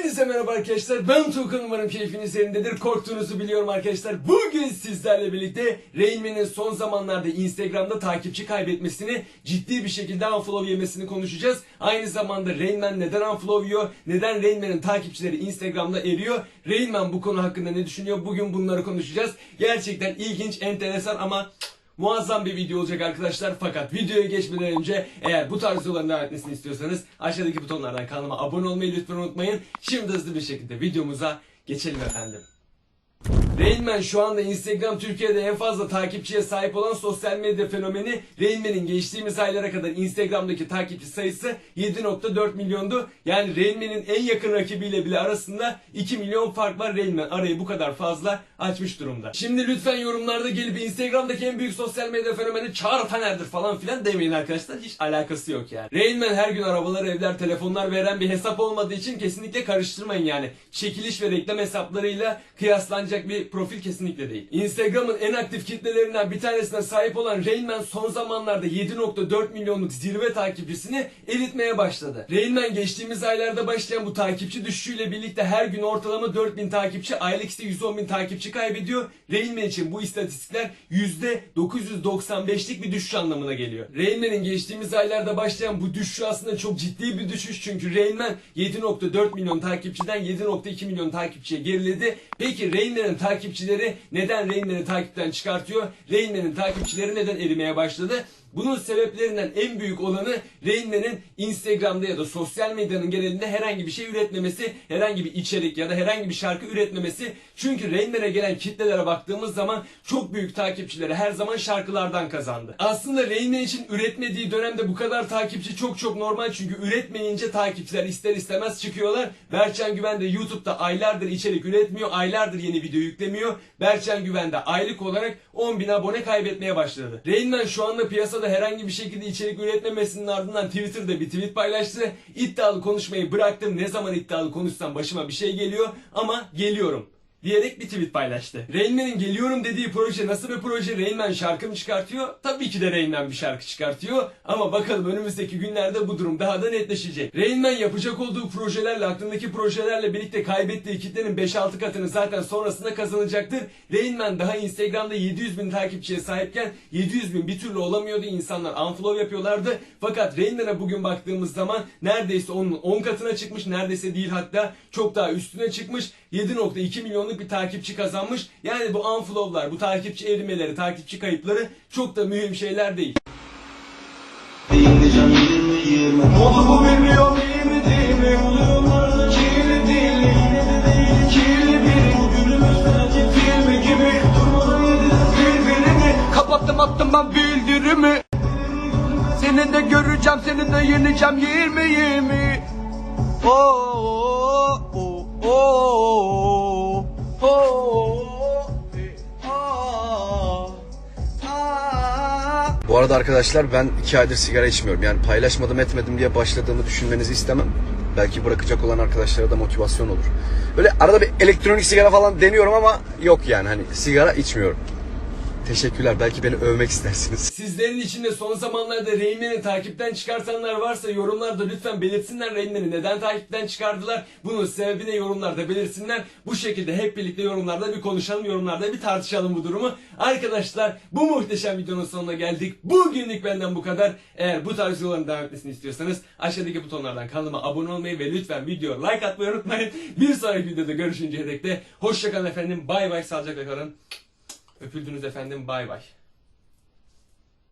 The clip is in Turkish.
Hepinize merhaba arkadaşlar. Ben Tuğkan umarım keyfiniz yerindedir. Korktuğunuzu biliyorum arkadaşlar. Bugün sizlerle birlikte Rain Man'in son zamanlarda Instagram'da takipçi kaybetmesini ciddi bir şekilde unfollow yemesini konuşacağız. Aynı zamanda Rain Man neden unfollow yiyor? Neden Rain Man'in takipçileri Instagram'da eriyor? Rain Man bu konu hakkında ne düşünüyor? Bugün bunları konuşacağız. Gerçekten ilginç, enteresan ama Muazzam bir video olacak arkadaşlar fakat videoya geçmeden önce eğer bu tarz videoların devam etmesini istiyorsanız aşağıdaki butonlardan kanalıma abone olmayı lütfen unutmayın. Şimdi hızlı bir şekilde videomuza geçelim efendim. Rain Man şu anda Instagram Türkiye'de en fazla takipçiye sahip olan sosyal medya fenomeni. Rain Man'in geçtiğimiz aylara kadar Instagram'daki takipçi sayısı 7.4 milyondu. Yani Rain Man'in en yakın rakibiyle bile arasında 2 milyon fark var. Rain Man arayı bu kadar fazla açmış durumda. Şimdi lütfen yorumlarda gelip Instagram'daki en büyük sosyal medya fenomeni Çağrı Taner'dir falan filan demeyin arkadaşlar. Hiç alakası yok yani. Rain Man her gün arabalar, evler, telefonlar veren bir hesap olmadığı için kesinlikle karıştırmayın yani. Çekiliş ve reklam hesaplarıyla kıyaslanacak bir profil kesinlikle değil. Instagram'ın en aktif kitlelerinden bir tanesine sahip olan Rain Man son zamanlarda 7.4 milyonluk zirve takipçisini eritmeye başladı. Rain Man geçtiğimiz aylarda başlayan bu takipçi düşüşüyle birlikte her gün ortalama 4000 takipçi, aylık ise 110 bin takipçi kaybediyor. Rain Man için bu istatistikler %995'lik bir düşüş anlamına geliyor. Rain Man'in geçtiğimiz aylarda başlayan bu düşüş aslında çok ciddi bir düşüş çünkü Rain Man 7.4 milyon takipçiden 7.2 milyon takipçiye geriledi. Peki Rain Man'in takipçileri neden Rain takipten çıkartıyor? Rain takipçileri neden erimeye başladı? Bunun sebeplerinden en büyük olanı Rain Man'in Instagram'da ya da sosyal medyanın genelinde herhangi bir şey üretmemesi, herhangi bir içerik ya da herhangi bir şarkı üretmemesi. Çünkü Rain Man'e gelen kitlelere baktığımız zaman çok büyük takipçileri her zaman şarkılardan kazandı. Aslında Rain Man için üretmediği dönemde bu kadar takipçi çok çok normal çünkü üretmeyince takipçiler ister istemez çıkıyorlar. Berçan Güven de YouTube'da aylardır içerik üretmiyor, aylardır yeni video yüklemiyor. Berçan Güven de aylık olarak 10 bin abone kaybetmeye başladı. Rain Man şu anda piyasada herhangi bir şekilde içerik üretmemesinin ardından Twitter'da bir tweet paylaştı. İddialı konuşmayı bıraktım. Ne zaman iddialı konuşsam başıma bir şey geliyor ama geliyorum diyerek bir tweet paylaştı. Rain Man'in geliyorum dediği proje nasıl bir proje? Rain Man şarkı mı çıkartıyor? Tabii ki de Rain Man bir şarkı çıkartıyor. Ama bakalım önümüzdeki günlerde bu durum daha da netleşecek. Rain Man yapacak olduğu projelerle, aklındaki projelerle birlikte kaybettiği kitlenin 5-6 katını zaten sonrasında kazanacaktır. Rain Man daha Instagram'da 700 bin takipçiye sahipken 700 bin bir türlü olamıyordu. İnsanlar unfollow yapıyorlardı. Fakat Rain Man'a bugün baktığımız zaman neredeyse onun 10 katına çıkmış. Neredeyse değil hatta çok daha üstüne çıkmış. 7.2 milyonluk bir takipçi kazanmış. Yani bu unfollow'lar, bu takipçi erimeleri, takipçi kayıpları çok da mühim şeyler değil. Değileceğim 20 20 Oldu bu bilmiyorum iyi mi değil mi? Kapattım attım ben bildirimi. Seni de göreceğim seni de yeneceğim. 20 20 Oo, oo, oo, Bu arada arkadaşlar ben iki aydır sigara içmiyorum. Yani paylaşmadım etmedim diye başladığımı düşünmenizi istemem. Belki bırakacak olan arkadaşlara da motivasyon olur. Böyle arada bir elektronik sigara falan deniyorum ama yok yani hani sigara içmiyorum. Teşekkürler. Belki beni övmek istersiniz. Sizlerin içinde son zamanlarda Rain Man'i takipten çıkartanlar varsa yorumlarda lütfen belirtsinler Rain Man'i neden takipten çıkardılar. Bunun sebebini yorumlarda belirsinler. Bu şekilde hep birlikte yorumlarda bir konuşalım, yorumlarda bir tartışalım bu durumu. Arkadaşlar bu muhteşem videonun sonuna geldik. Bugünlük benden bu kadar. Eğer bu tarz videoların devam etmesini istiyorsanız aşağıdaki butonlardan kanalıma abone olmayı ve lütfen video like atmayı unutmayın. Bir sonraki videoda görüşünceye dek de hoşçakalın efendim. Bay bay sağlıcakla kalın. Öpüldünüz efendim. Bay bay.